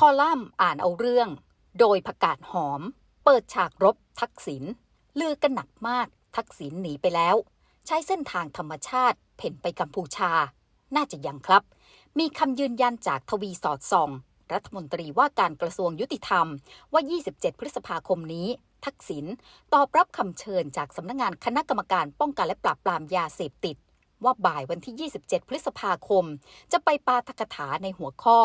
คอลัมน์อ่านเอาเรื่อง โดยประกาศหอม เปิดฉากรบทักษิณลือกันหนักมาก ทักษิณหนีไปแล้ว ใช้เส้นทางธรรมชาติเพ่นไปกัมพูชา น่าจะยังครับ มีคำยืนยันจากทวีสอดส่อง รัฐมนตรีว่าการกระทรวงยุติธรรมว่า 27 พฤษภาคมนี้ ทักษิณตอบรับคำเชิญจากสำนักงงานคณะกรรมการป้องกันและปราบปรามยาเสพติด ว่าบ่ายวันที่ 27 พฤษภาคม จะไปปาทกถาในหัวข้อ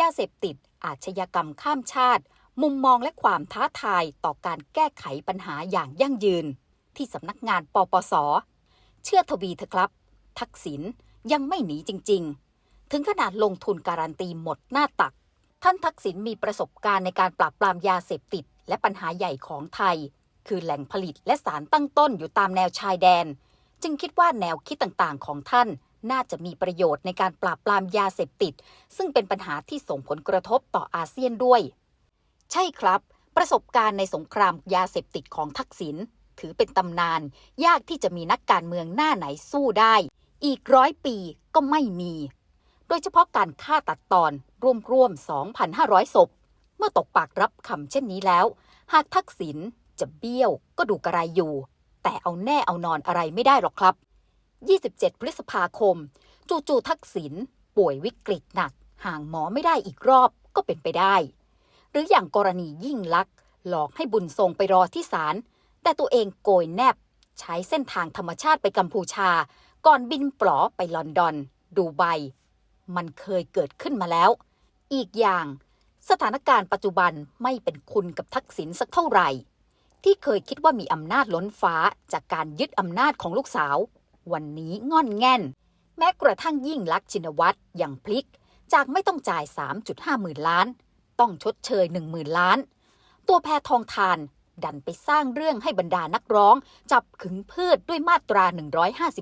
ยาเสพติด อาชญากรรมข้ามชาติ มุมมองและความท้าทายต่อการแก้ไขปัญหาอย่างยั่งยืน ที่สำนักงานปปส เชื่อทวีเถอะครับ ทักษิณยังไม่หนีจริง ๆ ถึงขนาดลงทุนการันตีหมดหน้าตัก ท่านทักษิณมีประสบการณ์ในการปราบปรามยาเสพติด และปัญหาใหญ่ของไทย คือแหล่งผลิตและสารตั้งต้นอยู่ตามแนวชายแดน จึงคิดว่าแนวคิดต่างๆของท่าน น่าจะมีประโยชน์ในการปราบปรามยาเสพติด ซึ่งเป็นปัญหาที่ส่งผลกระทบต่ออาเซียนด้วย ใช่ครับ ประสบการณ์ในสงครามยาเสพติดของทักษิณถือเป็นตำนาน ยากที่จะมีนักการเมืองหน้าไหนสู้ได้ อีกร้อยปีก็ไม่มี โดยเฉพาะการฆ่าตัดตอนร่วมๆ 2,500 ศพ เมื่อตกปากรับคำเช่นนี้แล้ว หากทักษิณจะเบี้ยวก็ดูกระไรอยู่ แต่เอาแน่เอานอนอะไรไม่ได้หรอกครับ 27 พฤษภาคม จู่ๆทักษิณป่วยวิกฤตหนัก ห่างหมอไม่ได้อีกรอบก็เป็นไปได้ หรืออย่างกรณียิ่งลักษณ์หลอกให้บุญทรงไปรอที่ศาลแต่ตัวเองโกยแนบ ใช้เส้นทางธรรมชาติไปกัมพูชา ก่อนบินปลอไปลอนดอน ดูไบมันเคยเกิดขึ้นมาแล้ว อีกอย่างสถานการณ์ปัจจุบันไม่เป็นคุณกับทักษิณสักเท่าไหร่ ที่เคยคิดว่ามีอำนาจล้นฟ้าจากการยึดอำนาจของลูกสาว วันนี้ง่อนแง่น แม้กระทั่งยิ่งลักษณ์ชินวัตรอย่างพลิก จากไม่ต้องจ่าย 3.5 หมื่นล้าน ต้องชดเชย 1 0,000 ล้าน ตัวแพทองทานดันไปสร้างเรื่องให้บรรดานักร้อง จับขึงพืชด้วยมาตรา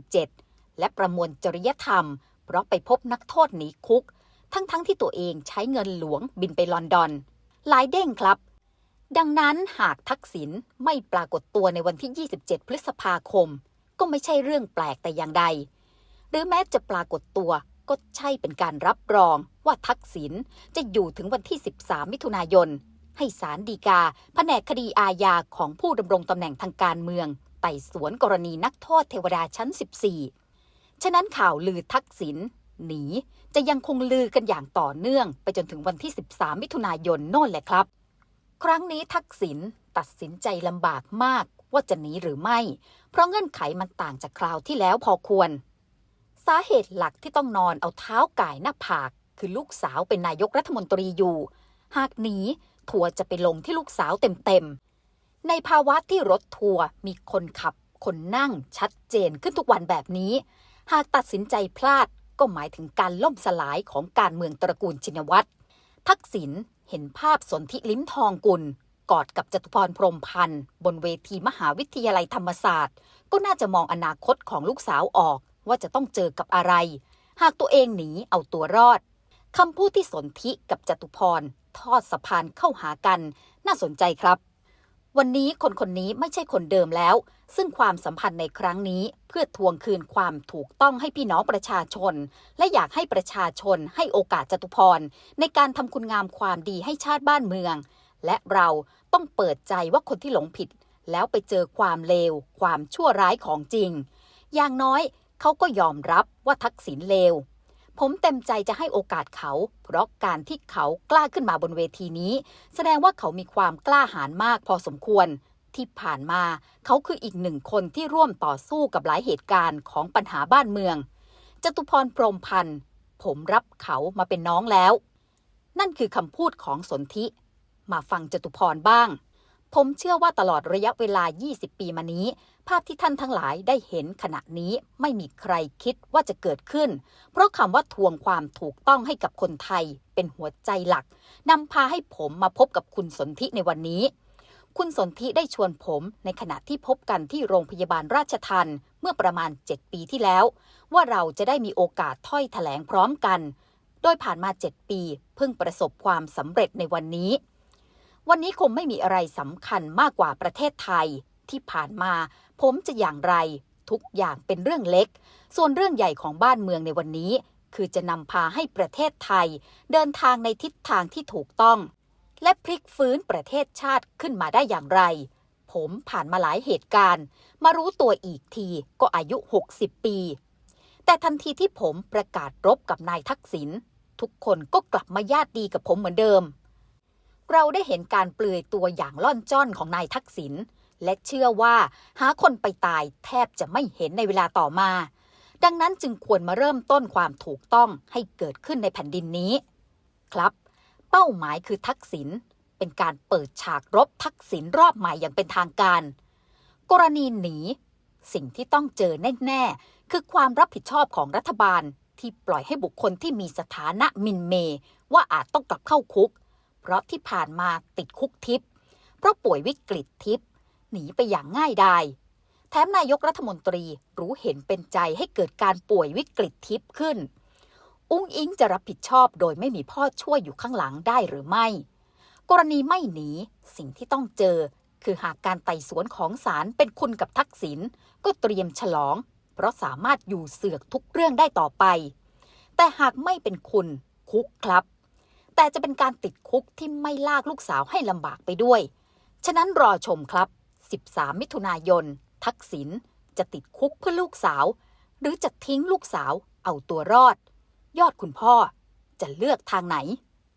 157 และประมวลจริยธรรม เพราะไปพบนักโทษหนีคุก ทั้งๆทที่ตัวเองใช้เงินหลวงบินไปลอนดอน หลายเด้งครับ ดังนั้นหากทักษิณไม่ปรากฏตัวในวันที่ 27 พฤษภาคม ก็ไม่ใช่เรื่องแปลกแต่อย่างใด หรือแม้จะปรากฏตัวก็ใช่เป็นการรับรองว่าทักษิณจะอยู่ถึงวันที่ 13 มิถุนายน ให้ศาลฎีกาแผนกคดีอาญาของผู้ดำรงตำแหน่งทางการเมืองไต่สวนกรณีนักโทษเทวดาชั้น 14 ฉะนั้นข่าวลือทักษิณหนีจะยังคงลือกันอย่างต่อเนื่อง ไปจนถึงวันที่ 13 มิถุนายนโน่นแหละครับ ครั้งนี้ทักษิณตัดสินใจลำบากมาก ว่าจะหนีหรือไม่ เพราะเงื่อนไขมันต่างจากคราวที่แล้วพอควร สาเหตุหลักที่ต้องนอนเอาเท้าก่ายหน้าผาก คือลูกสาวเป็นนายกรัฐมนตรีอยู่ หากหนีทัวร์จะไปลงที่ลูกสาวเต็มๆในภาวะที่รถทัวร์มีคนขับ คนนั่งชัดเจนขึ้นทุกวันแบบนี้ หากตัดสินใจพลาดก็หมายถึงการล่มสลายของการเมืองตระกูลชินวัตรทักษิณเห็นภาพสนธิลิ้มทองกุล กอดกับจตุพรพรมพันธ์บนเวทีมหาวิทยาลัยธรรมศาสตร์ ก็น่าจะมองอนาคตของลูกสาวออกว่าจะต้องเจอกับอะไร หากตัวเองหนีเอาตัวรอดคำพูดที่สนธิกับจตุพร ทอดสะพานเข้าหากัน น่าสนใจครับ วันนี้คนคนนี้ไม่ใช่คนเดิมแล้ว ซึ่งความสัมพันธ์ในครั้งนี้เพื่อทวงคืนความถูกต้องให้พี่น้องประชาชน และอยากให้ประชาชนให้โอกาสจตุพร ในการทำคุณงามความดีให้ชาติบ้านเมือง และเราต้องเปิดใจว่าคนที่หลงผิด แล้วไปเจอความเลว ความชั่วร้ายของจริง อย่างน้อยเขาก็ยอมรับว่าทักษิณเลว ผมเต็มใจจะให้โอกาสเขา เพราะการที่เขากล้าขึ้นมาบนเวทีนี้ แสดงว่าเขามีความกล้าหาญมากพอสมควรที่ผ่านมาเขาคืออีกหนึ่งคนที่ร่วมต่อสู้กับหลายเหตุการณ์ของปัญหาบ้านเมือง จตุพรพรหมพันธ์ ผมรับเขามาเป็นน้องแล้ว นั่นคือคำพูดของสนธิ มาฟังจตุพรบ้าง ผมเชื่อว่าตลอดระยะเวลา 20 ปีมานี้ ภาพที่ท่านทั้งหลายได้เห็นขณะนี้ไม่มีใครคิดว่าจะเกิดขึ้น เพราะคำว่าทวงความถูกต้องให้กับคนไทยเป็นหัวใจหลักนำพาให้ผมมาพบกับคุณสนธิในวันนี้คุณสนธิได้ชวนผมในขณะที่พบกันที่โรงพยาบาลราชทันเมื่อประมาณ 7 ปีที่แล้ว ว่าเราจะได้มีโอกาสถ้อยแถลงพร้อมกัน โดยผ่านมา 7 ปี เพิ่งประสบความสำเร็จในวันนี้ วันนี้คงไม่มีอะไรสำคัญมากกว่าประเทศไทย ที่ผ่านมา ผมจะอย่างไร ทุกอย่างเป็นเรื่องเล็ก ส่วนเรื่องใหญ่ของบ้านเมืองในวันนี้ คือจะนำพาให้ประเทศไทย เดินทางในทิศทางที่ถูกต้อง และพลิกฟื้นประเทศชาติขึ้นมาได้อย่างไร ผมผ่านมาหลายเหตุการณ์ มารู้ตัวอีกทีก็อายุ 60 ปี แต่ทันทีที่ผมประกาศรบกับนายทักษิณทุกคนก็กลับมาญาติดีกับผมเหมือนเดิม เราได้เห็นการเปลือยตัวอย่างล่อนจ้อนของนายทักษิณและเชื่อว่าหาคนไปตายแทบจะไม่เห็นในเวลาต่อมา ดังนั้นจึงควรมาเริ่มต้นความถูกต้องให้เกิดขึ้นในแผ่นดินนี้ ครับ เป้าหมายคือทักษิณเป็นการเปิดฉากรบทักษิณรอบใหม่อย่างเป็นทางการ กรณีหนี สิ่งที่ต้องเจอแน่ๆ คือความรับผิดชอบของรัฐบาลที่ปล่อยให้บุคคลที่มีสถานะมินเม ว่าอาจต้องกลับเข้าคุก เพราะที่ผ่านมาติดคุกทิพย์เพราะป่วยวิกฤตทิพย์หนีไปอย่างง่ายดายแถมนายกรัฐมนตรีรู้เห็นเป็นใจให้เกิดการป่วยวิกฤตทิพย์ขึ้น อุ้งอิงจะรับผิดชอบโดยไม่มีพ่อช่วยอยู่ข้างหลังได้หรือไม่ กรณีไม่หนีสิ่งที่ต้องเจอ คือหากการไต่สวนของศาลเป็นคุณกับทักษิณก็เตรียมฉลอง เพราะสามารถอยู่เสือกทุกเรื่องได้ต่อไป แต่หากไม่เป็นคุณคุกครับ แต่จะเป็นการติดคุกที่ไม่ลากลูกสาวให้ลำบากไปด้วย ฉะนั้นรอชมครับ 13 มิถุนายน ทักษิณจะติดคุกเพื่อลูกสาว หรือจะทิ้งลูกสาวเอาตัวรอด ยอดคุณพ่อจะเลือกทางไหน